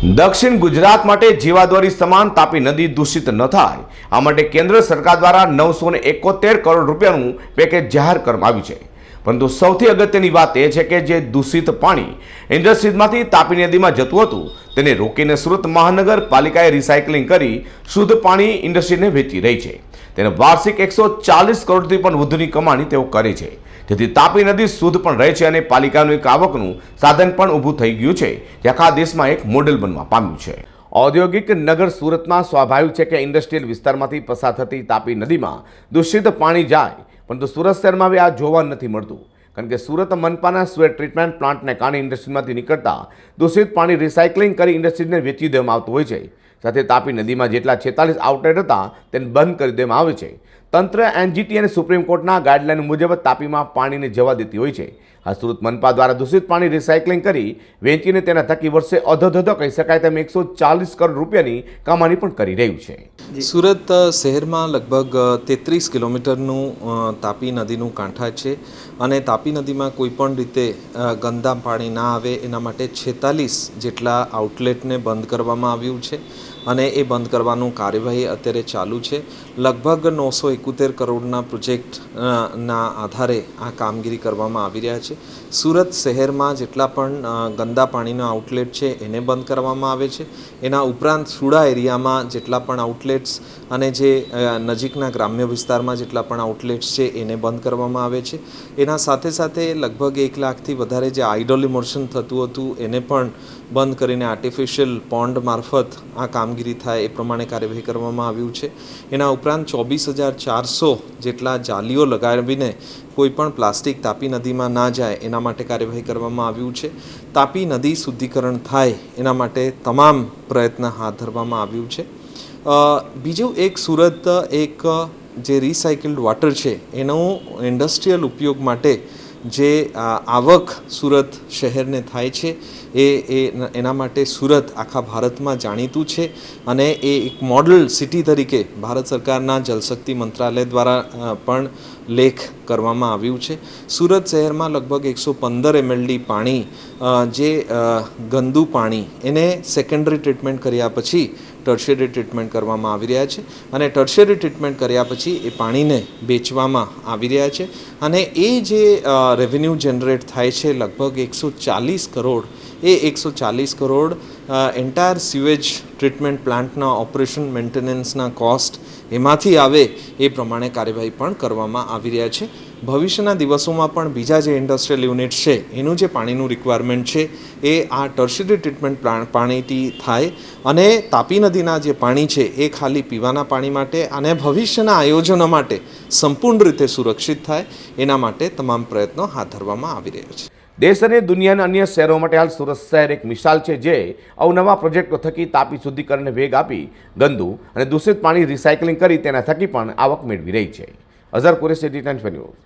દક્ષિણ ગુજરાત માટે જીવાદોરી સમાન તાપી નદી દૂષિત ન થાય. આ માટે કેન્દ્ર સરકાર દ્વારા નવસો એકોતેર કરોડ રૂપિયાનું પેકેજ જાહેર કરવામાં આવ્યું છે. પરંતુ સૌથી અગત્યની વાત એ છે કે જે દૂષિત પાણી ઇન્ડસ્ટ્રીઝમાંથી તાપી નદીમાં જતું હતું, તેને રોકીને સુરત મહાનગરપાલિકાએ રિસાયકલિંગ કરી શુદ્ધ પાણી ઇન્ડસ્ટ્રીને વેચી રહી છે. તેને વાર્ષિક એકસો ચાલીસ કરોડથી પણ વધુની કમાણી તેઓ કરે છે. જેથી તાપી નદી શુદ્ધ પણ રહે છે અને પાલિકાનું એક આવકનું સાધન પણ ઊભું થઈ ગયું છે, જે આખા દેશમાં એક મોડેલ બનવા પામ્યું છે. ઔદ્યોગિક નગર સુરતમાં સ્વાભાવિક છે કે ઇન્ડસ્ટ્રીયલ વિસ્તારમાંથી પસાર થતી તાપી નદીમાં દૂષિત પાણી જાય, પરંતુ સુરત શહેરમાં હવે આ જોવા નથી મળતું. કારણ કે સુરત મનપાના સ્વેટ ટ્રીટમેન્ટ પ્લાન્ટને કારણે ઇન્ડસ્ટ્રીમાંથી નીકળતા દૂષિત પાણી રિસાયકલિંગ કરી ઇન્ડસ્ટ્રીને વેચી દેવામાં આવતું હોય છે. સાથે તાપી નદીમાં જેટલા છેતાલીસ આઉટલેટ હતા, તેને બંધ કરી દેવામાં આવે છે. તંત્ર એનજીટી અને સુપ્રીમ કોર્ટના ગાઈડલાઈન મુજબ તાપીમાં પાણીને જવા દેતી હોય છે. આ સુરત મનપા દ્વારા દૂષિત પાણી રિસાયકલિંગ કરી વેચીને તેના થકી વર્ષે અધોધધો કહી શકાય તેમ એકસો ચાલીસ કરોડ રૂપિયાની કમાણી પણ કરી રહ્યું છે. સુરત શહેરમાં લગભગ તેત્રીસ કિલોમીટરનું તાપી નદીનું કાંઠા છે અને તાપી નદીમાં કોઈ પણ રીતે ગંદા પાણી ના આવે એના માટે છેતાલીસ જેટલા આઉટલેટને બંધ કરવામાં આવ્યું છે અને એ બંધ કરવાનું કાર્યવાહી અત્યારે ચાલુ છે. લગભગ નવસો એકોતેર કરોડના પ્રોજેક્ટ ના આધારે આ કામગીરી કરવામાં આવી રહ્યા છે. સુરત શહેરમાં જેટલા પણ ગંદા પાણીના આઉટલેટ છે એને બંધ કરવામાં આવે છે. એના ઉપરાંત સુડા એરિયામાં જેટલા પણ આઉટલેટ્સ અને જે નજીકના ગ્રામ્ય વિસ્તારમાં જેટલા પણ આઉટલેટ્સ છે એને બંધ કરવામાં આવે છે. એના સાથે સાથે લગભગ એક લાખથી વધારે જે આઇડોલ ઇમોશન થતું હતું એને પણ બંધ કરીને આર્ટિફિશિયલ પોન્ડ મારફત આ કામગીરી થાય એ પ્રમાણે કાર્યવાહી કરવામાં આવ્યું છે. એના ઉપરાંત ચોવીસ હજાર ચારસો જેટલા જાલીઓ લગાવીને કોઈ પણ પ્લાસ્ટિક તાપી નદીમાં ના જાય એના માટે કાર્યવાહી કરવામાં આવ્યું છે. તાપી નદી શુદ્ધિકરણ થાય એના માટે તમામ પ્રયત્ન હાથ ધરવામાં આવ્યું છે. બીજું એક સુરત એક જે રિસાયકલ્ડ વોટર છે, એનો ઇન્ડસ્ટ્રીયલ ઉપયોગ માટે જે આવક સુરત શહેરને થાય છે, એ એ, એના માટે સુરત આખા ભારતમાં જાણીતું છે અને એ એક મોડલ સિટી તરીકે ભારત સરકારના જલશક્તિ મંત્રાલય દ્વારા પણ લેખ કરવામાં આવ્યું છે. સુરત શહેરમાં લગભગ એકસો પંદર એમએલડી પાણી જે ગંદુ પાણી, એને સેકન્ડરી ટ્રીટમેન્ટ કર્યા પછી ટર્શિયરી ટ્રીટમેન્ટ કરવામાં આવી રહ્યા છે અને ટર્શિયરી ટ્રીટમેન્ટ કર્યા પછી એ પાણીને વેચવામાં આવી રહ્યા છે અને એ જે રેવન્યુ જનરેટ થાય છે લગભગ એકસો ચાલીસ કરોડ, એ એકસો ચાલીસ કરોડ એન્ટાયર સિવેજ ટ્રીટમેન્ટ પ્લાન્ટના ઓપરેશન મેન્ટેનન્સના કોસ્ટ એમાંથી આવે એ પ્રમાણે કાર્યવાહી પણ કરવામાં આવી રહ્યા છે. ભવિષ્યના દિવસોમાં પણ બીજા જે ઇન્ડસ્ટ્રીયલ યુનિટ છે, એનું જે પાણીનું રિક્વાયરમેન્ટ છે, એ આ ટર્શરી ટ્રીટમેન્ટ પાણીથી થાય અને તાપી નદીના જે પાણી છે, એ ખાલી પીવાના પાણી માટે અને ભવિષ્યના આયોજનો માટે સંપૂર્ણ રીતે સુરક્ષિત થાય, એના માટે તમામ પ્રયત્નો હાથ ધરવામાં આવી રહ્યા છે. દેશ અને દુનિયાના અન્ય શહેરો માટે હાલ સુરત શહેર એક મિસાલ છે જે અવનવા પ્રોજેક્ટો થકી તાપી શુદ્ધિકરણને વેગ આપી, ગંદુ અને દૂષિત પાણી રિસાયકલિંગ કરી તેના થકી પણ આવક મેળવી રહી છે. Azhar Qureshi T News.